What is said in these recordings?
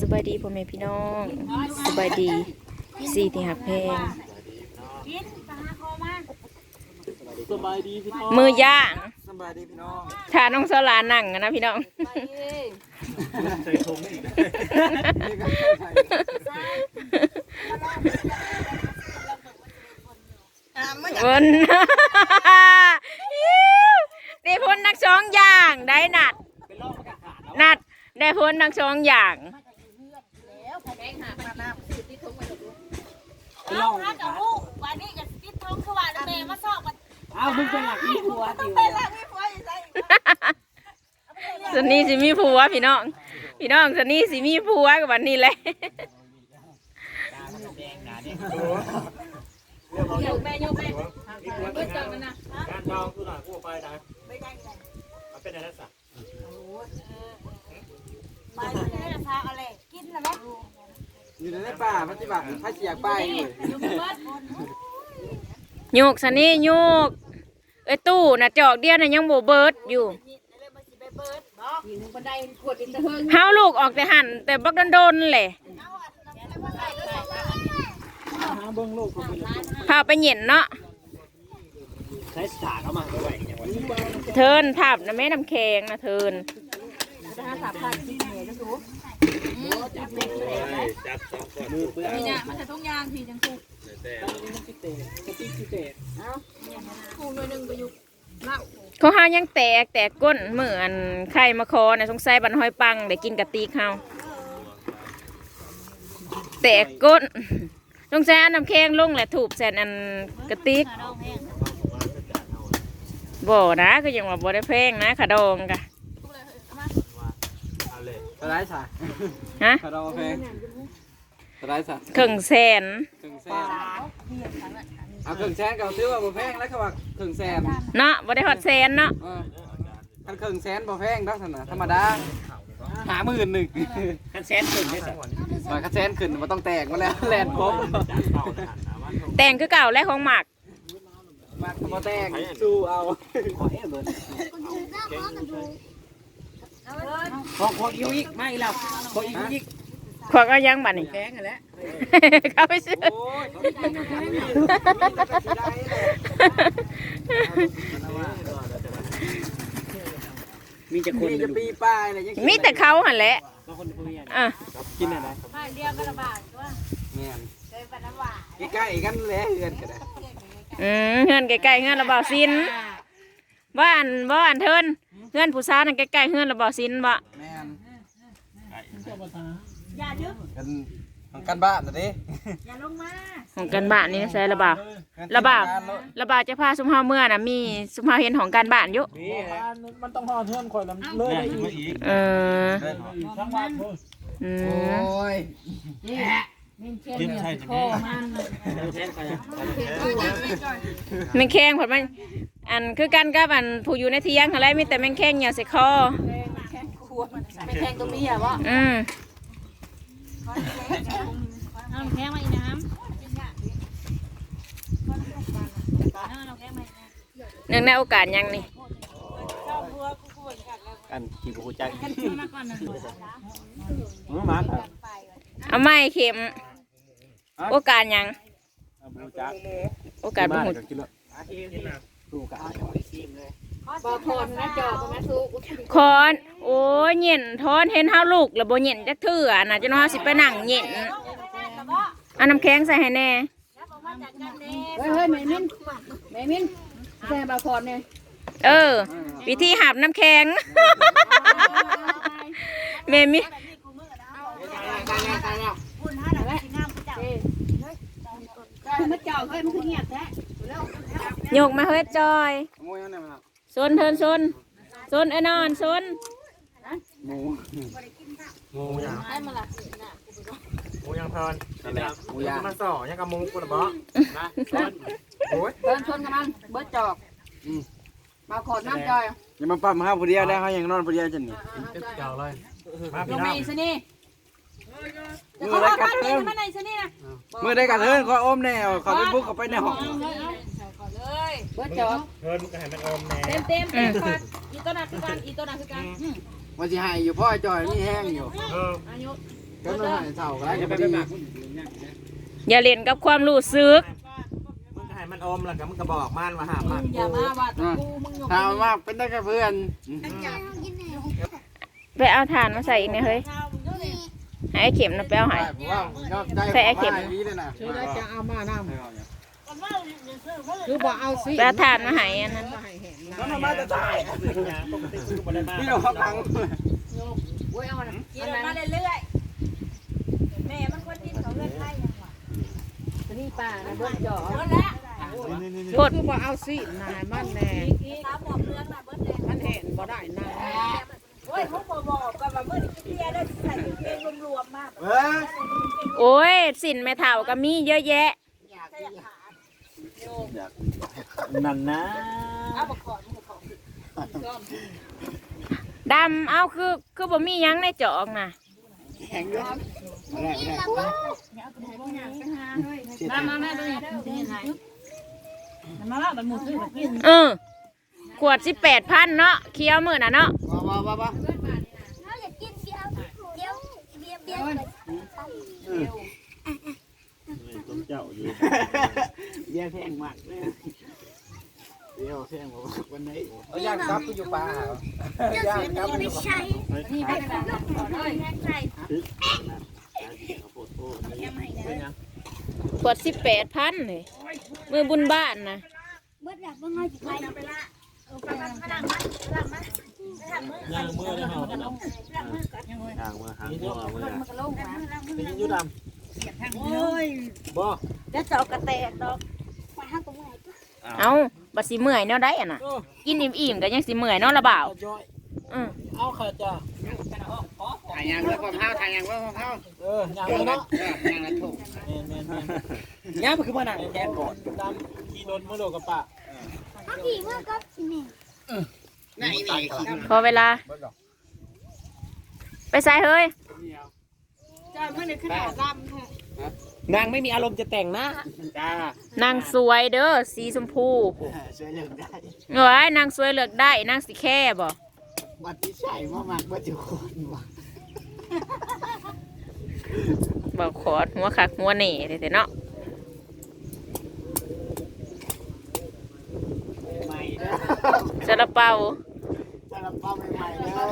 สบายดีพ่อแม่พี่น้องสบายดีสี่ที่หักเพลงสบายดีพี่น้องมือย่างสบายดีพี่น้องถ้าน้องสลานั่งอะนะพี่น้องใส่ทงอีกวนได้พ้นนักสองอย่างได้นัดนัดได้พ้นนักสองอย่าง ลองกับลูกวันนี้กับติดท้องคือว่าแม่มาสอบมันอ้ามึงเป็นหลักอีหัวดิเป็นแล้วไม่พออยู่ใส่สนี่สิมีผัวพี่น้อง พี่น้องสนี่สิมีผัวกับวันนี้แหละยกแม่ยกแม่เบิดจังมันนะงานเบาคือหลังกูไปนะมันเป็นอะไรสักมาเลยนะพาอะไร อยู่ในป่าปฏิบัติพระเสียไปโยกสันี่โยกเอ้ยตู้น่ะจอกเดียวน่ะยังโบเบิดอยู่เลยมาสิไปเบิดอยู่บันไดขวดอินเฮาลูกออกแต่หันแต่บักโดนๆแหละเอาอะแล้วว่าวยสองหาเบื้องโลกคนเป็นพาไปเหย็นเนาะใช้สถานเข้ามาด้วยเทินทับนะแม่น้ำแข็งนะเทิน จับสองคนมือเปื้อนพี่เนี่ยมันจะต้องยางพี่จังถูกถูกหน่วยหนึ่งไปอยู่เล่าเขาหายังแตกแตกก้นเหมือนไข่มาคอนะสงสัยบันหอยปังได้กินกะตีเขาแตกก้นสงสัยเอาน้ำแข็งลงแหละถูกแสนอันกะติกบ่นะก็ยังว่าบ่ได้แพงนะขาดองกะเอาเลย สไลด์สาฮะคาราโอเกะสไลด์สาครึ่งแสนครึ่งแสนเอาครึ่งแสนก็ซื้อว่าบ่แพงแล้วเขาว่าครึ่งแสนเนาะบ่ได้ฮอดแสนเนาะเออคันครึ่งแสนบ่แพงดอกสนะธรรมดาหาหมื่นหนึ่งขั้นแสนถึงได้สักมาคันแสนขึ้นมันต้องแตกมาแล้วแลนผมจับเบาเลยหันนะว่าแต่งคือเก่าและของหมักมาบ่แตกสู้เอาขอให้เบิร์น ขอขออีกไม่แล้วขออีกอีกขวกเอายังบัดนี่แพงกันแล้วเข้าไปซื้อโอ้ยเขากินกันได้เลยมีจะคนมีจะปีป้ายอะไรยังมีแต่เขาหันแหละคนคุยกันอะกินอะไรผ้าเดียวก็ลำบากด้วยแม่นเคยป็นน้ำหวานใกล้ๆกันแหล้วเฮือนกันได้อืมเฮือนใกล้ๆเฮือนระเบาซินบ้านบ้านเทิน ฮือนผู้สาวนั่นใกล้ๆเฮือนระเบาซินบ่แม่นอย่าดึกกันของกันบ้านน่ะดิอย่าลงมาของกันบ้านนี่นะใช่ระเบาระเบาระเบาจะพาสุมเฮาเมื่อน่ะมีสุมเฮาเห็นของการบ้านอยู่มันต้องห่อเทือนคนแล้วเลยอีกเออทั้งวันอืโอม้ยกินใช่ไหมแทนใครแมงแข้งผดมัน อันคือกันกับอันผู้อยู่ในเที่ยงอะไรมีแต่แมงแข้งเหนียวใส่คอไปแทงตรงนี้อะวะอืมน้ำแข็งมาอีน้ำน้ำแข็งมาเนื่องในโอกาสหยังนี่กันกี่ผู้จักมาก่อนหนึ่งมือมาครับเอาไม้เข็ม โอกาสหยังผู้จักโอกาสบ่ ฮู้กินแล้วผู้กันบอพอนนะจอกนะทุกคอน โอ้ยเหย็นทอนเห็นเฮาลูกแล้วบ่เหย็นจักเทื่อน่ะจนว่าสิไปนั่งเหย็นเอาน้ำแข็งใส่ให้แน่เฮ้ยเฮ้ยแม่มินแม่มินแซ่บาพอนเนี่ยเออ วิธีหับน้ำแข็งแม่มิมันจอกเฮ้ยมันคือเงียบแท้ โยกมาเฮ็ดจอยขโมยนั่นน่ะซนเทินซนซนไอ้นอนซนหมูงูยางให้มาละงูยางพรงูยางมาส่อยังกับมูกูนะบอนะโอ้ยเดินชนกันมันเบิดจอกมาขอน้ำจอยอย่ามาปั๊มห้าผู้เดียวได้เขายังนอนผู้เดียวจังนี่เก่าเลยมาลพี่งน้มาองอีกซะนี่จะ มือได้กัดเทิงมือได้กัดเทิงขออมแนวขอไปบุกเข้าไปในห้องเบิดจอเพิ่นมึงก็ให้มันอมแน่เต็มเต็มเต็มฟัดอีตัวนั้นคือกันอีตัวนั้นคือกันมันสิให้อยู่พ่อจอยมีแห้งอยู่เอออายุก็มาให้เท่ากันจะไปไปหมักอย่าเล่นกับความรู้สึกมึงให้มันอมแล้วก็มึงก็บอกมันว่าหามันอย่ามาว่าตะกูมึงยกถามว่าเป็นได้กับเพื่อนไปเอาถ่านมาใส่อีกเนี่ยเฮ้ย ห้ไอ้เข็มนะไปเอาใหายว่าได้นี้เลยนะชื่อจะเอามาน้ำคือบ่เอาสิไปเอาถ่านมาใหายอันนั้นให้เห็นนะแล้วมาจะตายปกติซื้อมาได้มากนี่เราฟังโอ้ยเอากินมาเรื่อยๆแม่มันคนกินเขาเลือดไล่ยังวะนี่ป้านะเบิ้ลจ่อเบิดแล้วโคตรคือบ่เอาสินายมันแน่สามหมอกเรื่องน่ะเบิดแล้วมันเห็นบ่ได้นะโอ้ยเขาบอกบอกกันว่าเมื่อกี้เบียร์ได้ใส่เพลงรวมๆมากเออโอ้ยสินแม่เฒ่าก็มีเยอะแยะนั่นนะเอาบอกก่อนมึงของดำเอาคือคือบ่มีหยังในจอกน่ะแข็งด้วยแรงแรงน้ำมาแม่ด้วยนี่ไงมาละมันหมดเลยกินเออ ขวดสิบแปดพันเนาะเคี้ยวมือน่ะเนาะว้าว้าว้าว้าเราอยากกินเบียร์เดี๋ยวเบียร์เบียร์เปิดต้มเจ้าอยู่เบี้ยแพงมากเลยเบี้ยแพงบอกวันนี้เอาย่างครับกูอยู่ป่าเจ้าย่างเสียครับไม่ใช่นี่ไม่ได้แล้วใช่ขวดสิบแปดพันเลยมือบุญบ้านนะเบิดแบบว่าง่ายจะไป ไปละเอาไปขนาดมันขนาดมันขนาดมือย่างมือได้เหรอขนาดมือก่อนย่างมือหางตัวมือมันก็ลงมาเป็นยูดำโอ้ยบ่จะเจาะกระแตกดอกไปห้างตรงไหนเอาบัดสิเมื่อยเนาะได้อะน่ะกินอิ่มๆก็ยังสิเมื่อยเนาะละบ่าวจ้อยอือเอาขาจ้าถ่ายยางแล้วก็เท้าถ่ายยางแล้วก็เท้าเออย่างเลยเนาะยางแล้วถูกแม่นแม่นแม่นย่างมันคือมาหนังแกนก่อนดำขี่รถมือโดกับปะ เอาขี่เมื่อก็นี่ไหนนี่พอเวลา ไปใส่เฮ้ยจ้าเมื่อในขนาดลำค่ะนางไม่มีอารมณ์จะแต่งนะจ้านางสวยเด้อสีชมพูช่วยเหลือได้เอ้ยนางสวยเลือกได้นางสิแค่บ่บัตรที่ใช่มามากบัตรจุคนว่ะบอกขอดหัวคักหัวเหน่เด้อเนาะ ใหม่ ซาลาเปาซาลาเปาใหม่ๆแล้ว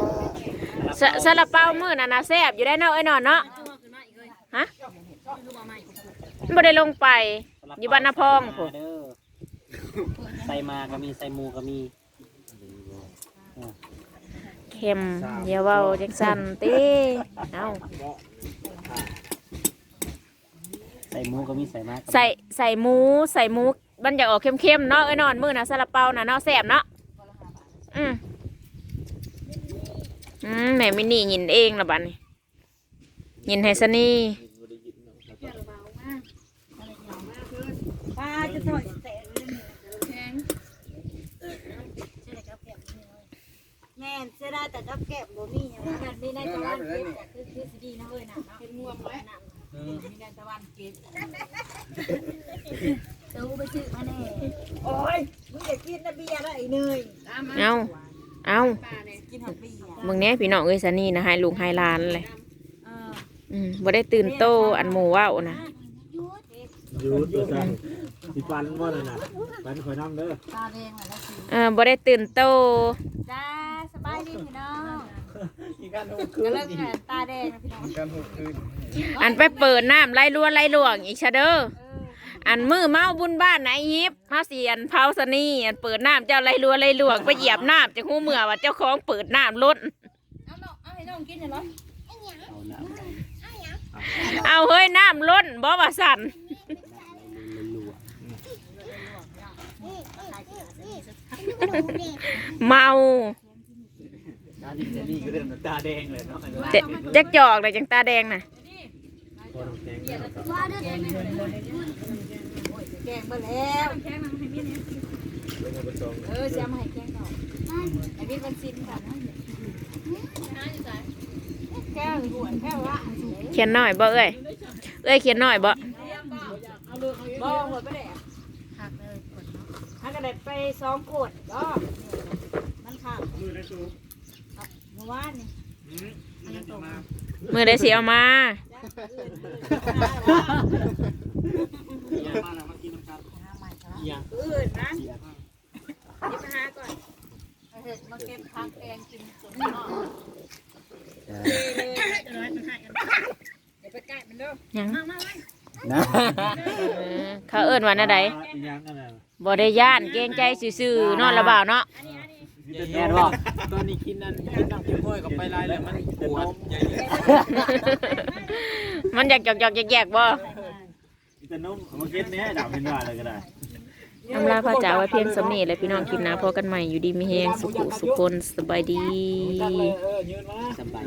ซาซาลาเปามื้อน่ะนะแซ่บอยู่ได้เนาะไอ้นอนเนาะฮะบ่ได้ลงไป อยู่บ้านนาพองพุ่นเด้อใส่มาก็มีใส่หมูก็มีเข็มอย่าเว้าจังซั่นติเอ้าใส่หมูก็มีใส่มาก็มี ใส่ใส่หมูใส่หมู มันอยากออกเข้มๆเนาะไอ้นอนมื้อน่ะซาลาเปาน่ะเนาะแซ่บเนาะอืมอืมแม่มินี่ยินเองละบัดนี้ยินให้ซะนี่ป้าจะถอยแตกแม่เสียดายแต่กับแก้มบ่มีอย่างนั้นมีในตะวันเก็บคือคือสิดีนะเว้ยน่ะเป็นงวมแล้วน่ะมีในตะวันเก็บ ตู้ไปซื้อมาแน่โอ้ยมึงอยากกินนะเบียร์ได้เนยเอาเอากินหอมเบียร์เบิ่งแหน่พี่น้องเอ้ยซะนี่นะให้ลุงให้หลานเลยเอออืมบ่ได้ตื่นโตอันหมู่เว้านะยูดจ้าสิฟันว่าเลยนะฟันคอยน้ำเด้อตาแดงแล้วสิเออบ่ได้ตื่นโตจ้าสบายดีพี่น้องอีกการทุกก็เลิกงานตาแดงนะพี่น้องการหกคืนอันไปเปิดน้ำไล่ลัวไล่หลวงอีกชะเด้อ อันมือเมาบุญบ้านไหนยิบเฮาสิอันเผาซะนี่อันเปิดน้ำเจ้าไล่ลัวไล่หลวงไปเหยียบน้ำจะฮู้เมื่อว่าเจ้าของเปิดน้ำล้นเอาน้องเอาให้น้องกินหน่อยเหรอเอาเอาเฮ้ยน้ำล้นบ่ว่าสั่นเมาตาดิเจนี่ก็เดินตาแดงเลยเนาะเจจักจอกเลยจังตาแดงน่ะ ว่าเด้อแกงมาแล้วเออจะมาให้แกงดอกไอ้พี่มันซินกันแก้วหัวแก้วละเขียนหน่อยบ่เอ้ยเอ้ยเขียนหน่อยบ่บ่หัวไปเลยหักเลยหักกระเด็ดไปสองขวดก็มันขาดเมื่อวานนี่อันนั้นตกมือได้สิเอามา อื่นนะนี่มาหาก่อนมาเก็บผักแกงกินสดเดี๋ยวไปใกล้มันเด้อยังมามามานะเออเขาเอิ้นว่าอะไรยังนั่นน่ะบ่ได้ย่านเกรงใจซื่อๆนอนละบ่าวเนาะแน่นว่าตอนนี้กินนั่นกินน้ำเค็มห้อยกับไปลายเลยมันปวดใหญ่มันอยากจอกๆแยกๆบ่มีแต่นมมาเก็ตเนี่ยดับเป็นว่าอะไรก็ได้ อำลาพระจ๋าไว้เพียงสำเนีและพี่น้องคลิปหน้าพอกันใหม่อยู่ดีมีแฮงสุขุสุขคนสบายดี สบาย